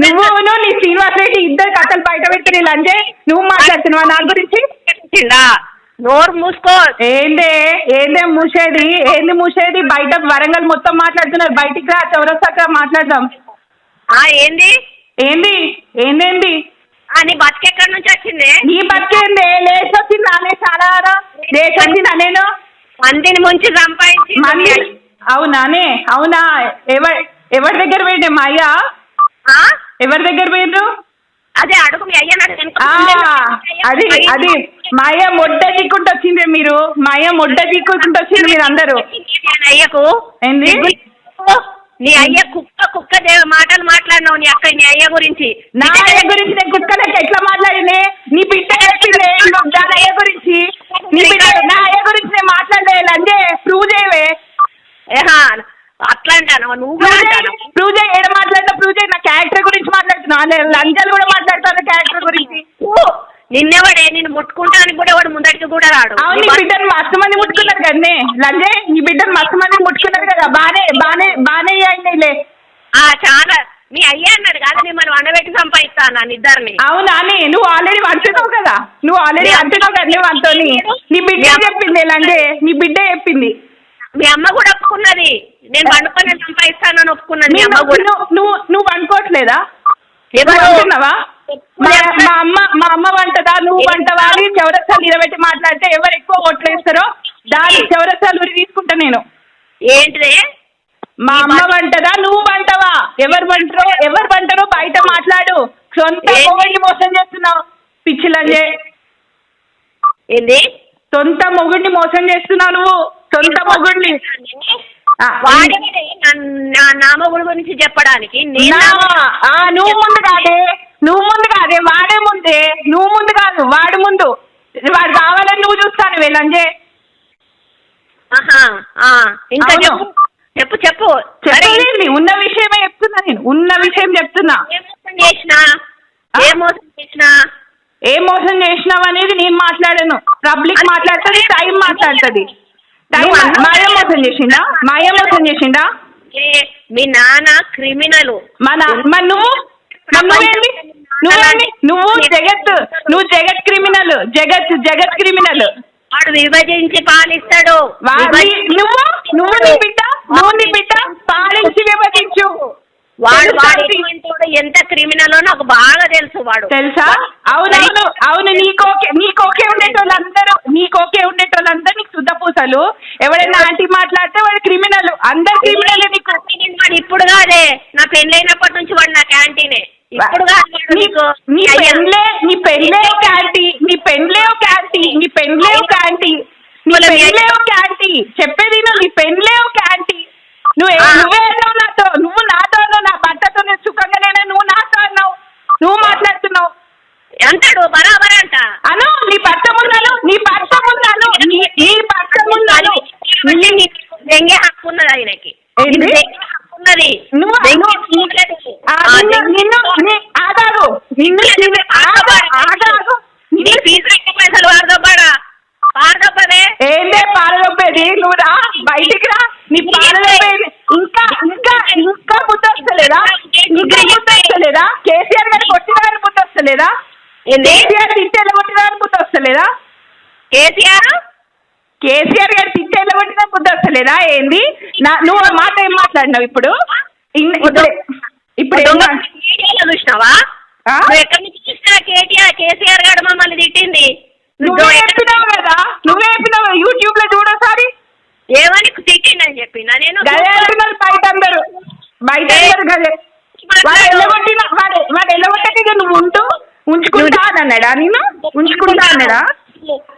నువ్వు నీ శ్రీనివాస్ రెడ్డి ఇద్దరు కట్టలు బయట పెడితే నేను అంటే నువ్వు మాట్లాడుతున్నావా నా గురించి? నోరు మూసుకో. ఏందే? ఏందే మూసేది? ఏంది మూసేది? బయట వరంగల్ మొత్తం మాట్లాడుతున్నారు. బయటికి రా చౌరస్తాక మాట్లాడదాం. ఏంది? ఏంది? ఏందేంది? నీ బతికి ఎక్కడి నుంచి వచ్చింది? నీ బతికేంది లేచి వచ్చింది నానే చాలా లేచి వచ్చింది అనేను మందిని ముంచి సంపాదించి అవునానే. అవునా? ఎవరి ఎవరి దగ్గర పోయింది మాయా అయ్యా? ఎవరి దగ్గర పోయిండ్రు అదే అడుగు మీ అయ్యా అది అది మా అయ్య మొడ్డ దిక్కుంటూ వచ్చిండ్రే మీరు మా అయ్య మొడ్డ దిక్కుంటూ వచ్చిండ్రు మీరు అందరూ నీ అయ్యకు. ఏంది? నీ అయ్య కుక్క కుక్క మాటలు మాట్లాడినావు నీ అక్క నీ అయ్య గురించి. నా అయ్య గురించి నేను కుక్కలకి ఎట్లా మాట్లాడింది నీ బిడ్డ దాని అయ్య గురించి. నీ బిడ్డ నా అయ్య గురించి నేను మాట్లాడలేదు అంటే ప్రూవ్ చేయవే. ఏహా, అట్లా అంటాను నువ్వు ప్రూవ్ చేయి చేయి నా క్యారెక్టర్ గురించి మాట్లాడుతున్నా. నేను లంచాలు కూడా మాట్లాడుతాను క్యారెక్టర్ గురించి. నిన్నెవడే? నిన్ను ముట్టుకుంటానికి కూడా వాడు ముందటికి కూడా రాడు. అవును నీ బిడ్డను మస్తు మంది ముట్టుకున్నారు కదనే లంజే నీ బిడ్డను మస్తు మంది ముట్టుకున్నారు కదా. బానే బానే బానే అయినాయిలే ఆ చాలా. మీ అయ్యా అన్నాడు కాదు నేను మనం అండబెట్టి సంపాదిస్తాను నన్ను ఇద్దరిని అవునా అని నువ్వు ఆల్రెడీ అంటున్నావు కదా. నువ్వు ఆల్రెడీ అంటున్నావు కదా నువ్వు అంతోని నీ బిడ్డ చెప్పింది లంజే? నీ బిడ్డ చెప్పింది? మీ అమ్మ కూడా ఒప్పుకున్నది. నేను పండుకొని సంపాదిస్తానని ఒప్పుకున్నది మీ నేను- అమ్మ కూడా. నువ్వు నువ్వు నువ్వు అనుకోవట్లేదా? ఎవరు? అంటున్నావా మా మా అమ్మ మా అమ్మ వంటదా నువ్వు వంటవా అని చౌరస్తాలు నిలబెట్టి మాట్లాడితే ఎవరు ఎక్కువ ఓట్లేస్తారో దాని చౌరస్తాలు ఉరి తీసుకుంటా నేను. ఏంటిది? మా అమ్మ వంటదా నువ్వు వంటవా? ఎవరు వంటరో ఎవరు వంటరో బయట మాట్లాడు. సొంత ఏంటి? మొగుడిని మోసం చేస్తున్నావు. పిచ్చిలంజే. ఏంది? సొంత మొగుడిని మోసం చేస్తున్నావు నువ్వు. సొంత మొగుడిని. నా- నామగుడు గురించి చెప్పడానికి నేను నువ్వు ముందు కాదే. నువ్వు ముందు కాదే. వాడే ముందే. నువ్వు ముందు కాదు. వాడు ముందు. వాడు కావాలని నువ్వు చూస్తాను వీళ్ళంజే ఇంకా. చెప్పు. చెప్పు చెప్పు. ఉన్న విషయమే చెప్తున్నా నేను. ఉన్న విషయం చెప్తున్నా. ఏ మోసం చేసినా? ఏ మోసం చేసినా? ఏ మోసం చేసినావు అనేది నేను మాట్లాడాను. పబ్లిక్ మాట్లాడుతుంది టైం మాట్లాడుతుంది. మాయ మోసం చేసిండా? మాయ మోసం చేసిండా? మీ నాన్న క్రిమినల్. మన మరి నువ్వు నువ్వేంది? నువ్వేంది? నువ్వు జగత్ నువ్వు జగత్ క్రిమినల్. జగత్ జగత్ క్రిమినల్. వాడు విభజించి పాలిస్తాడు. నువ్వు నువ్వు నీ బిడ్డ నువ్వు నీ బిడ్డ పాలించి విభజించు. వాడు వాడు ఎంత క్రిమినల్ నాకు బాగా తెలుసు వాడు. తెలుసా? అవునవును అవును నీకోకే నీకోకే ఉండేటోళ్ళందరూ నీకోకే ఉండేటోళ్ళందరూ నీకు శుద్ధ పూసలు. ఎవడైనా ఆంటీ మాట్లాడితే వాడు క్రిమినల్. అందరు క్రిమినల్ నీకు. వాడు ఇప్పుడు కాదే. నా పెళ్ళైనప్పటి నుంచి వాడు నా క్యాంటీనే ఇప్పుడు నీ నీకు. పెళ్ళే నీ పెళ్ళే ఒక యాంటీ నీ పెళ్ళే ఒక యాంటీ నీ పెళ్ళే ఒక యాంటీ నీ పెళ్ళే ఒక యాంటీ చెప్పేది నువ్వు నీ పెళ్ళే ఒక యాంటీ నువ్వు నువ్వే అన్నావు నాతో నువ్వు నాతో అన్నావు నా భర్తతో నేను సుఖంగా లేనా నువ్వు నాతో అన్నావు నువ్వు మాట్లాడుతున్నావు. అంటాడు బరాబర్ అంట. అను నీ భర్త ముందాను నీ భర్త ముందాను నీ భర్త నీకు దెంగే హక్కు ఉన్నది ఆయనకి. ఉన్నది. నువ్వు నిన్ను నిన్ను ఆగాగు నిన్ను నిన్ను- ఆగు ఆగాగు నీ నిన్ను ఫీజు ఎక్కువ పైసలు వాడదబ్బాడా వాడదబ్బదే ఏందే పాలదొబ్బేది నువ్వు రా బయటికి రా నీ పాలదొబ్బేది ఇంకా ఇంకా ఇంకా బుద్ధి వస్తలేదా ఇంకా బుద్ధి వస్తలేదా కేసీఆర్ గారు కొట్టిన గారి బుద్ధి వస్తలేదా ఏంది కేసీఆర్ కొట్టిన గారి బుద్ధి వస్తలేదా? కేసీఆర్? కేసీఆర్ గారు తిట్టేళ్ళ కొట్టిన బుద్ధి వస్తలేదా? ఏంది? నా నువ్వు ఆ మాట ఏం మాట్లాడినావు ఇప్పుడు? ఇప్పుడు చూసినావా? ఎక్కడి నుంచి చూసినా కేటీఆర్? కేసీఆర్ గారు మమ్మల్ని తిట్టింది. నువ్వే చెప్పినావు కదా? నువ్వే చెప్పినావు? యూట్యూబ్లో చూడోసారి ఏమని తిట్టిందని చెప్పినా? నేను బయట అందరు. బయట అందరు గదే. వాడు ఎల్లగొట్టిన వాడు వాడు ఎల్లగొట్టక నువ్వు ఉంటూ ఉంచుకుంటా అని అన్నాడా నేను? ఉంచుకుంటా అన్నాడా?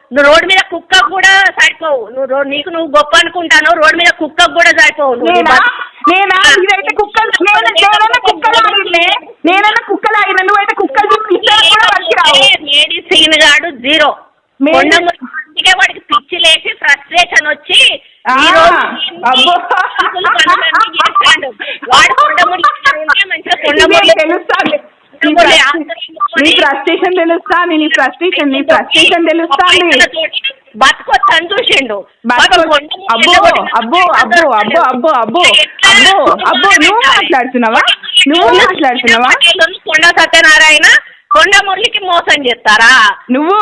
నువ్వు రోడ్డు మీద కుక్క కూడా సరిపోవు. నువ్వు నీకు నువ్వు గొప్ప అనుకుంటాను రోడ్డు మీద కుక్క కూడా సరిపోవు. నేనా? ఇదైతే కుక్కలు నేను నేనైనా కుక్కలు ఆగినే నేనైనా కుక్కలు ఆగిన నువ్వైతే కుక్కలు చూసి ఇద్దరు కూడా పనికిరావు. లేడీ సీన్ గాడు జీరో అందుకే వాడికి పిచ్చి లేచి ఫ్రస్ట్రేషన్ వచ్చి వాడు కొండముడి ఉంటే మంచిగా తెలుస్తాంది. నీ ఫ్రస్ట్రేషన్ తెలుస్తాంది నీ ఫ్రస్ట్రేషన్ నీ ఫ్రస్ట్రేషన్ తెలుస్తాంది బతుకొచ్చని చూసిండు బతుకు- పాపం కొండముడి అబ్బో అబ్బో అబ్బో అబ్బో అబ్బో అబ్బో అబ్బో అబ్బో నువ్వు మాట్లాడుతున్నావా? నువ్వు మాట్లాడుతున్నావా? కొండ సత్యనారాయణ కొండ మురళికి మోసం చేస్తారా? నువ్వు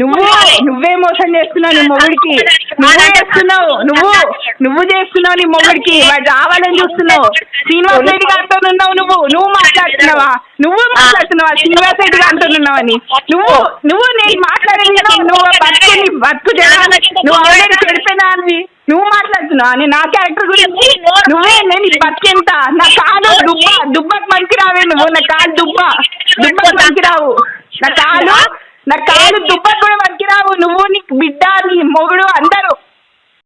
నువ్వు నువ్వే మోసం చేస్తున్నావు నీ మొగుడికి. నువ్వే చేస్తున్నావు నువ్వు నువ్వు చేస్తున్నావు నీ మొగుడికి. వాడు రావాలని చూస్తున్నావు. శ్రీనివాస్ రెడ్డి గారితో ఉన్నావు నువ్వు. నువ్వు మాట్లాడుతున్నావా? నువ్వు మాట్లాడుతున్నావా? శ్రీనివాస్ రెడ్డి గారితో ఉన్నావని. నువ్వు నువ్వు నేను మాట్లాడింది నువ్వు బతుకు నీ బతుకు నువ్వు ఆల్రెడీ చెడిపోయినా అని నువ్వు మాట్లాడుతున్నావా? నేను నా క్యారెక్టర్ గురించి నువ్వే నేను బతికెంత? నా దుబ్బ దుబ్బకు మంచి రావే నువ్వు నా కాలు దుబ్బ. దుబ్బకు మంచి రావు. నా కాలు నా కాలు దుబ్బకు కూడా మంచి రావు. నువ్వు నీ బిడ్డ నీ మొగుడు అందరూ.